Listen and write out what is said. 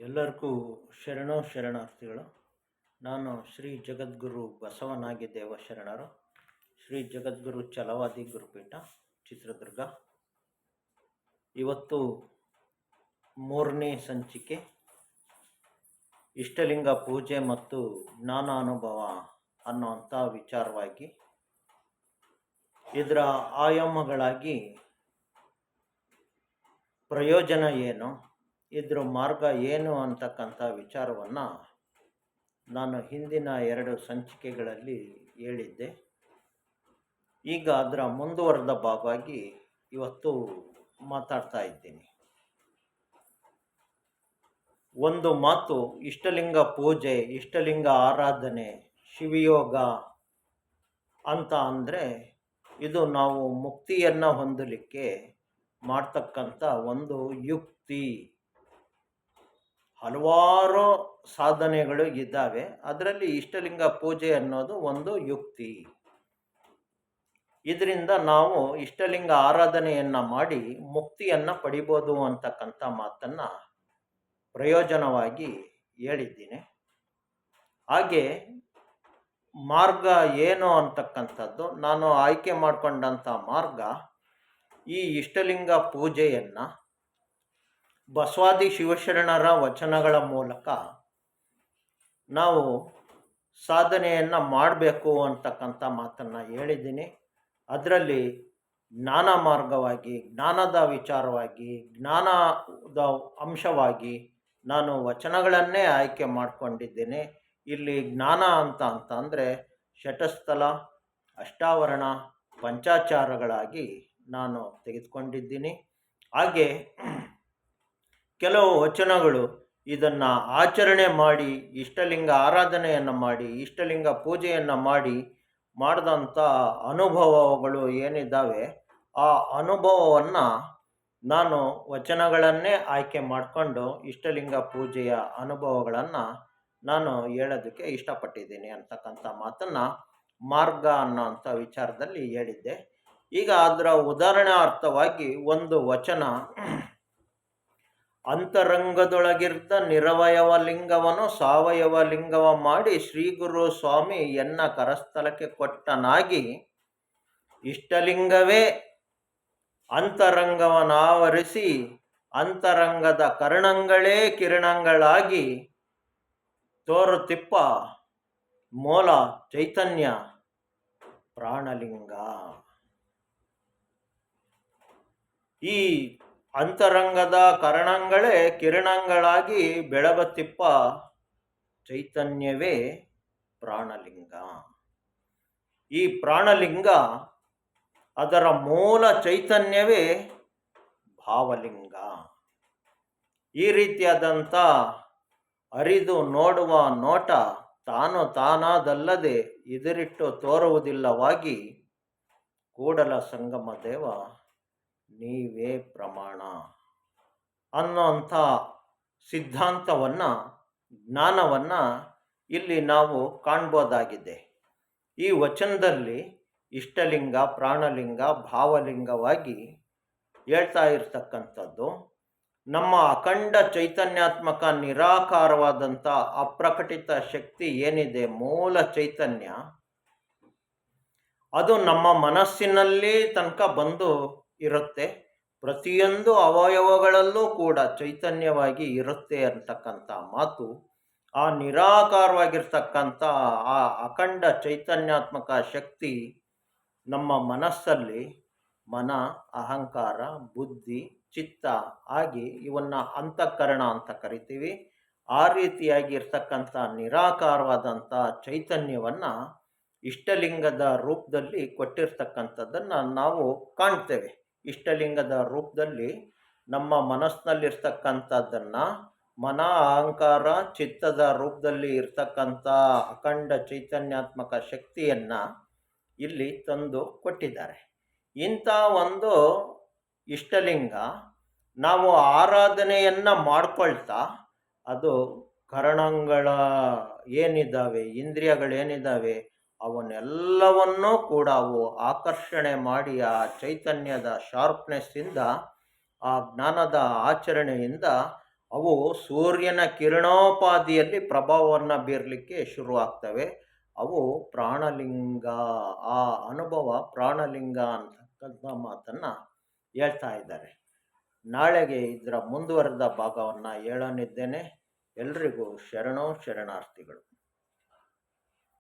ಎಲ್ಲರಿಗೂ ಶರಣೋ ಶರಣಾರ್ಥಿಗಳು, ನಾನು ಶ್ರೀ ಜಗದ್ಗುರು ಬಸವನಾಗಿದ್ದೇವ ಶರಣರು ಶ್ರೀ ಜಗದ್ಗುರು ಛಲವಾದಿ ಗುರುಪೀಠ, ಚಿತ್ರದುರ್ಗ. ಇವತ್ತು ಮೂರನೇ ಸಂಚಿಕೆ, ಇಷ್ಟಲಿಂಗ ಪೂಜೆ ಮತ್ತು ಜ್ಞಾನ ಅನುಭವ ಅನ್ನುವಂಥ ವಿಚಾರವಾಗಿ ಇದರ ಆಯಾಮಗಳಾಗಿ ಪ್ರಯೋಜನ ಏನು? ಇದ್ರ ಮಾರ್ಗ ಏನು ಅಂತಕ್ಕಂಥ ವಿಚಾರವನ್ನು ನಾನು ಹಿಂದಿನ ಎರಡು ಸಂಚಿಕೆಗಳಲ್ಲಿ ಹೇಳಿದ್ದೆ. ಈಗ ಅದರ ಮುಂದುವರೆದ ಭಾಗವಾಗಿ ಇವತ್ತು ಮಾತಾಡ್ತಾ ಇದ್ದೀನಿ. ಒಂದು ಮಾತು ಇಷ್ಟಲಿಂಗ ಪೂಜೆ, ಇಷ್ಟಲಿಂಗ ಆರಾಧನೆ, ಶಿವಯೋಗ ಅಂತ ಅಂದರೆ ಇದು ನಾವು ಮುಕ್ತಿಯನ್ನು ಹೊಂದಲಿಕ್ಕೆ ಮಾಡ್ತಕ್ಕಂಥ ಒಂದು ಯುಕ್ತಿ. ಹಲವಾರು ಸಾಧನೆಗಳು ಇದ್ದಾವೆ. ಅದರಲ್ಲಿ ಇಷ್ಟಲಿಂಗ ಪೂಜೆ ಅನ್ನೋದು ಒಂದು ಯುಕ್ತಿ. ಇದರಿಂದ ನಾವು ಇಷ್ಟಲಿಂಗ ಆರಾಧನೆಯನ್ನು ಮಾಡಿ ಮುಕ್ತಿಯನ್ನು ಪಡಿಬೋದು ಅಂತಕ್ಕಂಥ ಮಾತನ್ನು ಪ್ರಯೋಜನವಾಗಿ ಹೇಳಿದ್ದೀನಿ. ಹಾಗೆ ಮಾರ್ಗ ಏನು ಅಂತಕ್ಕಂಥದ್ದು, ನಾನು ಆಯ್ಕೆ ಮಾಡಿಕೊಂಡಂಥ ಮಾರ್ಗ ಈ ಇಷ್ಟಲಿಂಗ ಪೂಜೆಯನ್ನು ಬಸವಾದಿ ಶಿವಶರಣರ ವಚನಗಳ ಮೂಲಕ ನಾವು ಸಾಧನೆಯನ್ನು ಮಾಡಬೇಕು ಅಂತಕ್ಕಂಥ ಮಾತನ್ನು ಹೇಳಿದ್ದೀನಿ. ಅದರಲ್ಲಿ ಜ್ಞಾನ ಮಾರ್ಗವಾಗಿ, ಜ್ಞಾನದ ವಿಚಾರವಾಗಿ, ಜ್ಞಾನದ ಅಂಶವಾಗಿ ನಾನು ವಚನಗಳನ್ನೇ ಆಯ್ಕೆ ಮಾಡಿಕೊಂಡಿದ್ದೇನೆ. ಇಲ್ಲಿ ಜ್ಞಾನ ಅಂತ ಅಂತ ಅಂದರೆ ಶಟಸ್ಥಲ, ಅಷ್ಟಾವರಣ, ಪಂಚಾಚಾರಗಳಾಗಿ ನಾನು ತೆಗೆದುಕೊಂಡಿದ್ದೀನಿ. ಹಾಗೆ ಕೆಲವು ವಚನಗಳು ಇದನ್ನು ಆಚರಣೆ ಮಾಡಿ, ಇಷ್ಟಲಿಂಗ ಆರಾಧನೆಯನ್ನು ಮಾಡಿ, ಇಷ್ಟಲಿಂಗ ಪೂಜೆಯನ್ನು ಮಾಡಿ ಮಾಡಿದಂಥ ಅನುಭವಗಳು ಏನಿದ್ದಾವೆ, ಆ ಅನುಭವವನ್ನು ನಾನು ವಚನಗಳನ್ನೇ ಆಯ್ಕೆ ಮಾಡಿಕೊಂಡು ಇಷ್ಟಲಿಂಗ ಪೂಜೆಯ ಅನುಭವಗಳನ್ನು ನಾನು ಹೇಳೋದಕ್ಕೆ ಇಷ್ಟಪಟ್ಟಿದ್ದೀನಿ ಅಂತಕ್ಕಂಥ ಮಾತನ್ನು ಮಾರ್ಗ ಅನ್ನೋಂಥ ವಿಚಾರದಲ್ಲಿ ಹೇಳಿದ್ದೆ. ಈಗ ಅದರ ಉದಾಹರಣಾರ್ಥವಾಗಿ ಒಂದು ವಚನ ಅಂತರಂಗದೊಳಗಿರ್ತ ನಿರವಯವ ಲಿಂಗವನ್ನು ಸಾವಯವ ಲಿಂಗವ ಮಾಡಿ ಶ್ರೀ ಗುರು ಸ್ವಾಮಿ ಎನ್ನ ಕರಸ್ಥಲಕ್ಕೆ ಕೊಟ್ಟನಾಗಿ ಇಷ್ಟಲಿಂಗವೇ ಅಂತರಂಗವನಾವರಿಸಿ ಅಂತರಂಗದ ಕರ್ಣಂಗಳೇ ಕಿರಣಗಳಾಗಿ ತೋರುತಿಪ್ಪ ಮೂಲ ಚೈತನ್ಯ ಪ್ರಾಣಲಿಂಗ. ಈ ಅಂತರಂಗದ ಕರಣಗಳೇ ಕಿರಣಗಳಾಗಿ ಬೆಳಗತಿಪ್ಪ ಚೈತನ್ಯವೇ ಪ್ರಾಣಲಿಂಗ. ಈ ಪ್ರಾಣಲಿಂಗ ಅದರ ಮೂಲ ಚೈತನ್ಯವೇ ಭಾವಲಿಂಗ. ಈ ರೀತಿಯಾದಂಥ ಅರಿದು ನೋಡುವ ನೋಟ ತಾನು ತಾನಾದಲ್ಲದೆ ಇದರಿಟ್ಟು ತೋರುವುದಿಲ್ಲವಾಗಿ ಕೂಡಲ ಸಂಗಮ ದೇವ ನೀವೇ ಪ್ರಮಾಣ. ಅನ್ನೋಂಥ ಸಿದ್ಧಾಂತವನ್ನು, ಜ್ಞಾನವನ್ನು ಇಲ್ಲಿ ನಾವು ಕಾಣ್ಬೋದಾಗಿದೆ. ಈ ವಚನದಲ್ಲಿ ಇಷ್ಟಲಿಂಗ, ಪ್ರಾಣಲಿಂಗ, ಭಾವಲಿಂಗವಾಗಿ ಹೇಳ್ತಾ ಇರ್ತಕ್ಕಂಥದ್ದು. ನಮ್ಮ ಅಖಂಡ ಚೈತನ್ಯಾತ್ಮಕ ನಿರಾಕಾರವಾದಂಥ ಅಪ್ರಕಟಿತ ಶಕ್ತಿ ಏನಿದೆ? ಮೂಲ ಚೈತನ್ಯ. ಅದು ನಮ್ಮ ಮನಸ್ಸಿನಲ್ಲಿ ತನಕ ಬಂದು ಇರುತ್ತೆ. ಪ್ರತಿಯೊಂದು ಅವಯವಗಳಲ್ಲೂ ಕೂಡ ಚೈತನ್ಯವಾಗಿ ಇರುತ್ತೆ ಅಂತಕ್ಕಂಥ ಮಾತು, ಆ ನಿರಾಕಾರವಾಗಿರ್ತಕ್ಕಂಥ ಆ ಅಖಂಡ ಚೈತನ್ಯಾತ್ಮಕ ಶಕ್ತಿ ನಮ್ಮ ಮನಸ್ಸಲ್ಲಿ ಮನ, ಅಹಂಕಾರ, ಬುದ್ಧಿ, ಚಿತ್ತ ಆಗಿ ಇವನ್ನ ಅಂತಃಕರಣ ಅಂತ ಕರಿತೀವಿ. ಆ ರೀತಿಯಾಗಿ ಇರ್ತಕ್ಕಂಥ ನಿರಾಕಾರವಾದಂಥ ಚೈತನ್ಯವನ್ನು ಇಷ್ಟಲಿಂಗದ ರೂಪದಲ್ಲಿ ಕೊಟ್ಟಿರ್ತಕ್ಕಂಥದ್ದನ್ನು ನಾವು ಕಾಣ್ತೇವೆ. ಇಷ್ಟಲಿಂಗದ ರೂಪದಲ್ಲಿ ನಮ್ಮ ಮನಸ್ಸಿನಲ್ಲಿರ್ತಕ್ಕಂಥದ್ದನ್ನು ಮನ ಅಹಂಕಾರ ಚಿತ್ತದ ರೂಪದಲ್ಲಿ ಇರ್ತಕ್ಕಂಥ ಅಖಂಡ ಚೈತನ್ಯಾತ್ಮಕ ಶಕ್ತಿಯನ್ನು ಇಲ್ಲಿ ತಂದು ಕೊಟ್ಟಿದ್ದಾರೆ. ಇಂಥ ಒಂದು ಇಷ್ಟಲಿಂಗ ನಾವು ಆರಾಧನೆಯನ್ನು ಮಾಡ್ಕೊಳ್ತಾ ಅದು ಕರಣಗಳ ಏನಿದ್ದಾವೆ, ಇಂದ್ರಿಯಗಳೇನಿದ್ದಾವೆ ಅವನ್ನೆಲ್ಲವನ್ನೂ ಕೂಡ ಅವು ಆಕರ್ಷಣೆ ಮಾಡಿ ಆ ಚೈತನ್ಯದ ಶಾರ್ಪ್ನೆಸ್ಸಿಂದ ಆ ಜ್ಞಾನದ ಆಚರಣೆಯಿಂದ ಅವು ಸೂರ್ಯನ ಕಿರಣೋಪಾದಿಯಲ್ಲಿ ಪ್ರಭಾವವನ್ನು ಬೀರಲಿಕ್ಕೆ ಶುರುವಾಗ್ತವೆ. ಅವು ಪ್ರಾಣಲಿಂಗ, ಆ ಅನುಭವ ಪ್ರಾಣಲಿಂಗ ಅಂತಕ್ಕಂಥ ಮಾತನ್ನು ಹೇಳ್ತಾ ಇದ್ದಾರೆ. ನಾಳೆಗೆ ಇದರ ಮುಂದುವರೆದ ಭಾಗವನ್ನು ಹೇಳೋನಿದ್ದೇನೆ. ಎಲ್ರಿಗೂ ಶರಣೋ ಶರಣಾರ್ಥಿಗಳು.